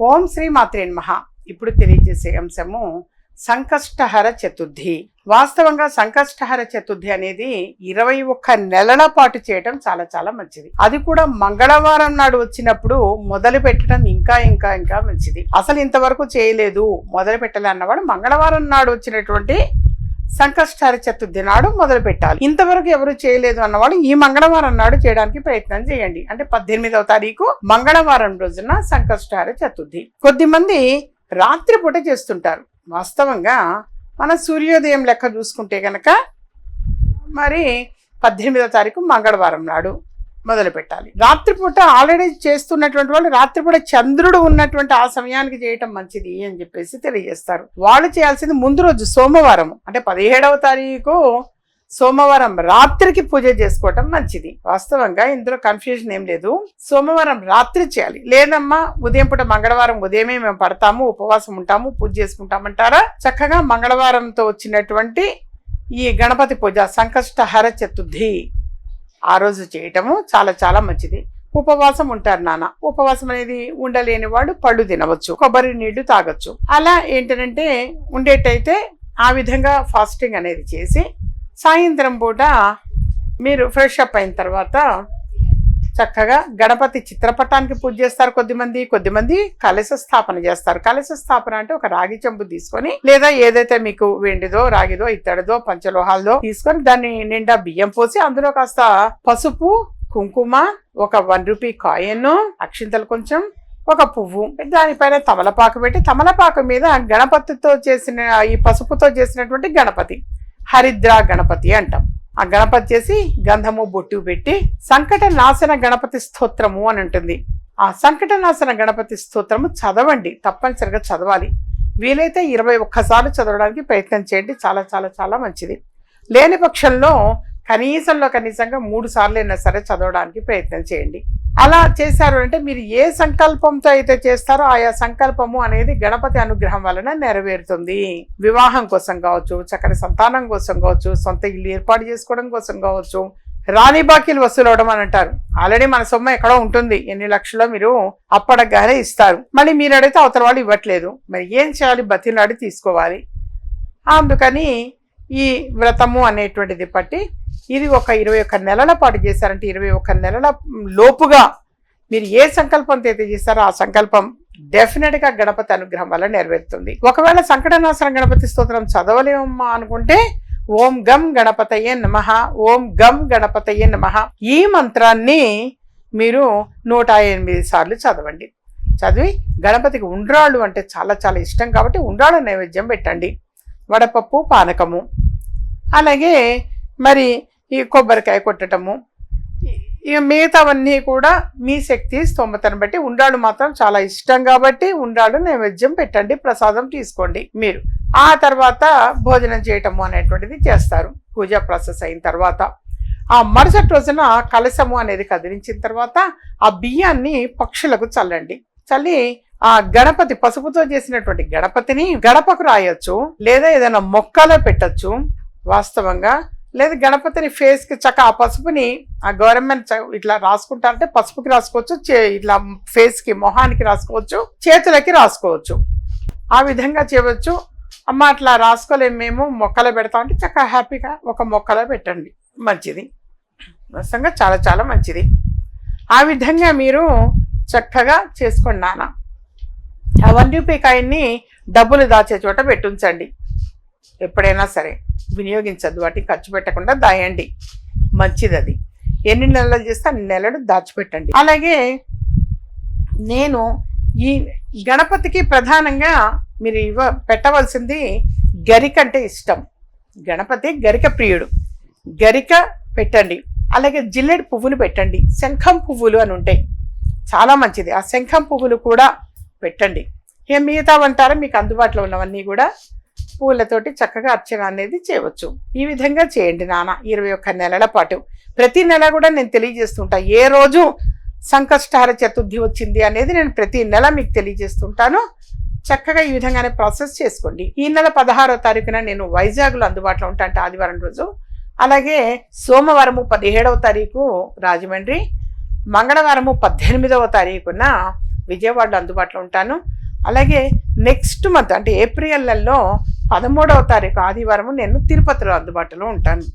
ఓం శ్రీ మాత్రే మహా ఇప్పుడు తెలియజేసే అంశము సంకష్టహర చతుర్థి. వాస్తవంగా సంకష్టహర చతుర్థి అనేది ఇరవై ఒక్క నెలల పాటు చేయటం చాలా చాలా మంచిది. అది కూడా మంగళవారం నాడు వచ్చినప్పుడు మొదలు పెట్టడం ఇంకా ఇంకా ఇంకా మంచిది. అసలు ఇంతవరకు చేయలేదు మొదలు పెట్టాలి అన్నవాడు మంగళవారం నాడు వచ్చినటువంటి సంకష్టార చతుర్థి నాడు మొదలు పెట్టాలి. ఇంతవరకు ఎవరు చేయలేదు అన్నవాడు ఈ మంగళవారం నాడు చేయడానికి ప్రయత్నం చేయండి. అంటే పద్దెనిమిదవ తారీఖు మంగళవారం రోజున సంకష్టార చతుర్థి. కొద్దిమంది రాత్రిపూట చేస్తుంటారు. వాస్తవంగా మన సూర్యోదయం లెక్క చూసుకుంటే కనుక మరి పద్దెనిమిదవ తారీఖు మంగళవారం నాడు. మొదలు పెట్టాలి రాత్రిపూట ఆల్రెడీ చేస్తున్నటువంటి వాళ్ళు రాత్రిపూట చంద్రుడు ఉన్నటువంటి ఆ సమయానికి చేయటం మంచిది అని చెప్పేసి తెలియజేస్తారు. వాళ్ళు చేయాల్సింది ముందు రోజు సోమవారం అంటే పదిహేడవ తారీఖు సోమవారం రాత్రికి పూజ చేసుకోవటం మంచిది. వాస్తవంగా ఇందులో కన్ఫ్యూజన్ ఏం లేదు. సోమవారం రాత్రి చేయాలి. లేదమ్మా ఉదయం పూట మంగళవారం ఉదయమే మేము పడతాము ఉపవాసం ఉంటాము పూజ చేసుకుంటామంటారా? చక్కగా మంగళవారంతో వచ్చినటువంటి ఈ గణపతి పూజ సంకష్టహర చతుర్థి. ఆ రోజు చేయటము చాలా చాలా మంచిది. ఉపవాసం ఉంటారు నాన్న. ఉపవాసం అనేది ఉండలేని వాడు పళ్ళు తినవచ్చు కొబ్బరి నీళ్ళు తాగొచ్చు. అలా ఏంటంటే ఉండేటైతే ఆ విధంగా ఫాస్టింగ్ అనేది చేసి సాయంత్రం పూట మీరు ఫ్రెష్ అప్ అయిన తర్వాత చక్కగా గణపతి చిత్రపటానికి పూజ చేస్తారు కొద్దిమంది. కొద్దిమంది కలశ స్థాపన చేస్తారు. కలశ స్థాపన అంటే ఒక రాగి చెంబు తీసుకొని లేదా ఏదైతే మీకు వెండిదో రాగిదో ఇత్తడిదో పంచలోహాలదో తీసుకొని దాన్ని నిండా బియ్యం పోసి అందులో కాస్త పసుపు కుంకుమ ఒక వన్ రూపీ కాయిన్ అక్షింతలు కొంచెం ఒక పువ్వు. దానిపైన తమలపాకు పెట్టి తమలపాకు మీద గణపతితో చేసిన ఈ పసుపుతో చేసినటువంటి గణపతి. హరిద్రా గణపతి అంటాం. ఆ గణపతి చేసి గంధము బొట్టు పెట్టి సంకట నాశన గణపతి స్తోత్రము అని ఉంటుంది. ఆ సంకట నాశన గణపతి స్తోత్రము చదవండి తప్పనిసరిగా చదవాలి. వీలైతే ఇరవై ఒక్కసార్లు చదవడానికి ప్రయత్నం చేయండి చాలా చాలా చాలా మంచిది. లేని పక్షంలో కనీసంలో కనీసంగా మూడు సార్లు అయినా సరే చదవడానికి ప్రయత్నం చేయండి. అలా చేశారు అంటే మీరు ఏ సంకల్పంతో అయితే చేస్తారో ఆయా సంకల్పము అనేది గణపతి అనుగ్రహం వలన నెరవేరుతుంది. వివాహం కోసం కావచ్చు చక్కని సంతానం కోసం కావచ్చు సొంత ఇల్లు ఏర్పాటు చేసుకోవడం కోసం కావచ్చు రాణి బాకీలు వసూలు అవడం అని అంటారు. ఆల్రెడీ మన సొమ్ము ఎక్కడో ఉంటుంది. ఎన్ని లక్షలో మీరు అప్పడగానే ఇస్తారు. మళ్ళీ మీరు అడిగితే అవతల వాళ్ళు ఇవ్వట్లేదు. మరి ఏం చేయాలి? బతిలాడి తీసుకోవాలి. అందుకని ఈ వ్రతము అనేటువంటిది పట్టి ఇది ఒక ఇరవై ఒక్క నెలల పాటు చేశారంటే ఇరవై ఒక్క నెలల లోపుగా మీరు ఏ సంకల్పంతో అయితే చేస్తారో ఆ సంకల్పం డెఫినెట్గా గణపతి అనుగ్రహం వల్ల నెరవేరుతుంది. ఒకవేళ సంకటనాశనం గణపతి స్తోత్రం చదవలేమమ్మా అనుకుంటే ఓం గం గణపతయ్యే నమ ఓం గం గణపతయ్యే నమ ఈ మంత్రాన్ని మీరు నూట ఎనిమిది సార్లు చదవండి. చదివి గణపతికి ఉండ్రాళ్ళు అంటే చాలా చాలా ఇష్టం కాబట్టి ఉండ్రాళ్ళ నైవేద్యం పెట్టండి. వడపప్పు పానకము అలాగే మరి ఈ కొబ్బరికాయ కొట్టటము ఇక మిగతావన్నీ కూడా మీ శక్తి స్తోమతను బట్టి ఉండాడు మాత్రం చాలా ఇష్టం కాబట్టి ఉండాడు నైవేద్యం పెట్టండి ప్రసాదం తీసుకోండి మీరు. ఆ తర్వాత భోజనం చేయటము అనేటువంటిది చేస్తారు. పూజా ప్రాసెస్ అయిన తర్వాత. ఆ మరుసటి రోజున కలశము అనేది కదిలించిన తర్వాత ఆ బియ్యాన్ని పక్షులకు చల్లండి. చల్లి ఆ గణపతి పసుపుతో చేసినటువంటి గణపతిని గడపకు రాయొచ్చు లేదా ఏదైనా మొక్కలో పెట్టచ్చు. వాస్తవంగా లేదు గణపతిని ఫేస్కి చక్క ఆ పసుపుని ఆ గవర్నమెంట్ ఇట్లా రాసుకుంటారంటే పసుపుకి రాసుకోవచ్చు చే- ఇట్లా ఫేస్కి మొహానికి రాసుకోవచ్చు చేతులకి రాసుకోవచ్చు. ఆ విధంగా చేయవచ్చు. అమ్మ అట్లా రాసుకోలేము మేము మొక్కలో పెడతాం అంటే చక్కగా హ్యాపీగా ఒక మొక్కలో పెట్టండి. మంచిది. నిజంగా చాలా చాలా మంచిది. ఆ విధంగా మీరు చక్కగా చేసుకోండి నాన్న. ఆ వన్ రూపీ కాయన్ని డబ్బులు దాచే చోట పెట్టుంచండి. ఎప్పుడైనా సరే. వినియోగించద్దు వాటిని ఖర్చు పెట్టకుండా దాయండి. మంచిది అది ఎన్ని నెలలు చేస్తే అన్ని నెలలు దాచిపెట్టండి. అలాగే నేను ఈ గణపతికి ప్రధానంగా మీరు ఇవ్వ పెట్టవలసింది గరిక అంటే ఇష్టం. గణపతి గరిక ప్రియుడు. గరిక పెట్టండి. అలాగే జిల్లెడు పువ్వులు పెట్టండి. శంఖం పువ్వులు అని ఉంటాయి. చాలా మంచిది. ఆ శంఖం పువ్వులు కూడా పెట్టండి. ఏ మిగతా అంటారా మీకు అందుబాటులో ఉన్నవన్నీ కూడా పూలతోటి చక్కగా అర్చన అనేది చేయవచ్చు. ఈ విధంగా చేయండి నాన్న ఇరవై ఒక్క నెలల పాటు. ప్రతి నెల కూడా నేను తెలియజేస్తుంటా. ఏ రోజు సంకష్టహార చతుర్థి వచ్చింది అనేది నేను ప్రతి నెల మీకు తెలియజేస్తుంటాను. చక్కగా ఈ విధంగానే ప్రాసెస్ చేసుకోండి. ఈ నెల పదహారో తారీఖున నేను వైజాగ్లో అందుబాటులో ఉంటాను ఆదివారం రోజు. అలాగే సోమవారము పదిహేడవ తారీఖు రాజమండ్రి. మంగళవారము పద్దెనిమిదవ తారీఖున విజయవాడలో అందుబాటులో ఉంటాను. అలాగే నెక్స్ట్ మంత్ అంటే ఏప్రిల్లలో పదమూడవ తారీఖు ఆదివారం నేను తిరుపతిలో అందుబాటులో ఉంటాను.